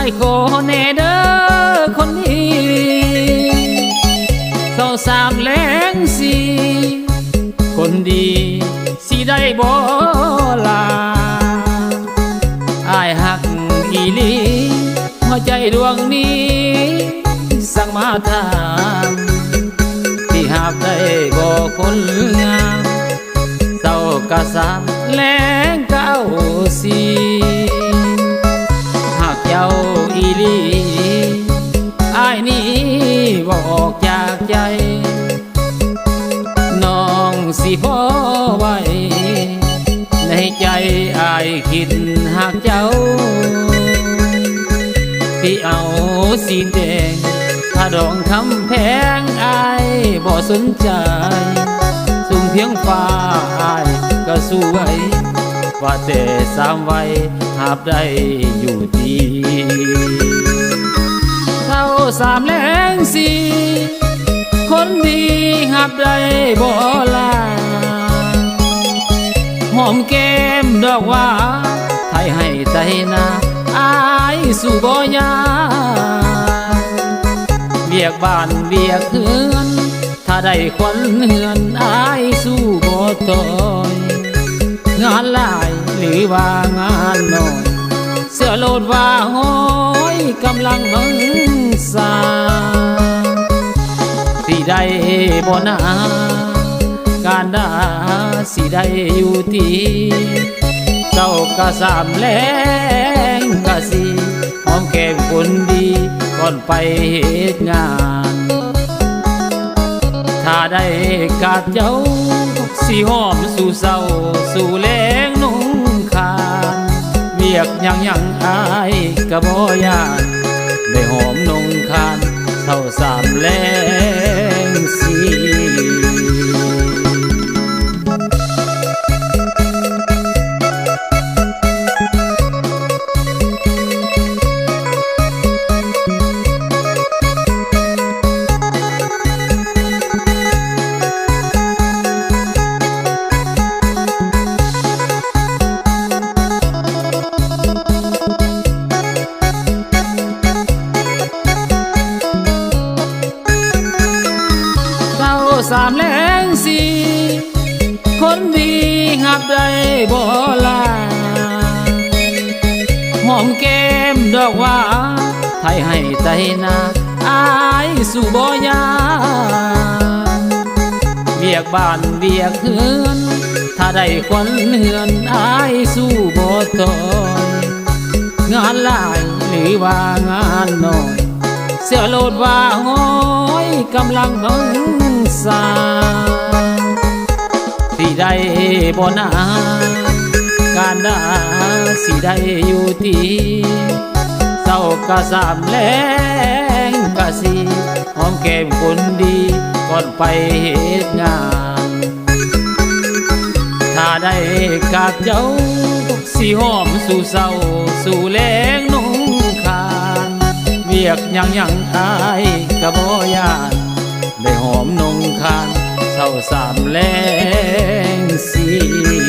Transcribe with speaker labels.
Speaker 1: ายขอแน่เด้อคนนี้เศร้าสามแรงสีคนดีสิได้บ่ลาอายหักอีลีหัวใจดวงนี้สั่งมาถามที่หาบได้บ่คนงามเศร้ากะสามแรงเก้าสี คิดหากเจ้า ที่เอาสีแดง ถ้าดองคำแพงอายบ่สนใจสูงเพียงฟ้าอายก็สว้ว่าแต่สามไว้หาบได้อยู่ดีเท่าสามแรงสีคนดีหับได้บ่ลาหอ มแก้มดอกว่าไทยให้ใจนาอายสู่บ่ยาเบียกบ้านเบียกเฮือน ถ้าได้ควันเฮือนอายสู้บ่ตอยงานหลายหรือว่างานน้อยเสื้อโลดว่าห้อยกำลังมังสาสิได้บ่นา การดาสิได้อยู่ที่เจ้ากะสามแรงกะสีหอมแก้มคนดีก่อนไปเหตุงาน ถ้าได้กาดเจ้าสิหอมสู่เศร้าสู่แรงนุ่งคานเวียกยังยังอายกะบ่ยานได้หอมนุ่งคานเท่าสามแรงสี สามแรงสีคนดีหับได้บ่ลาหอมแก้มดอกว่าไทยให้ใจนาอายสู่บ่ยาเบียกบ้านเบียกเฮือน ถ้าได้ควันเฮือนอายสู้บ่ตอยงานหลายหรือว่างานน้อยเสื้อโลดว่าห้อยกำลังบัง สาที่ได้บ่นาการดาสิได้อยู่ที่เศร้ากะสามแรงกะสีหอมแก้มคนดีก่อนไปเหตุงานถ้าได้กาบเจ้าสิหอมสู่เศร้าสู่แรงนุ่งคานเวียกยังยังอายกะบ่ยาน สามแรงสี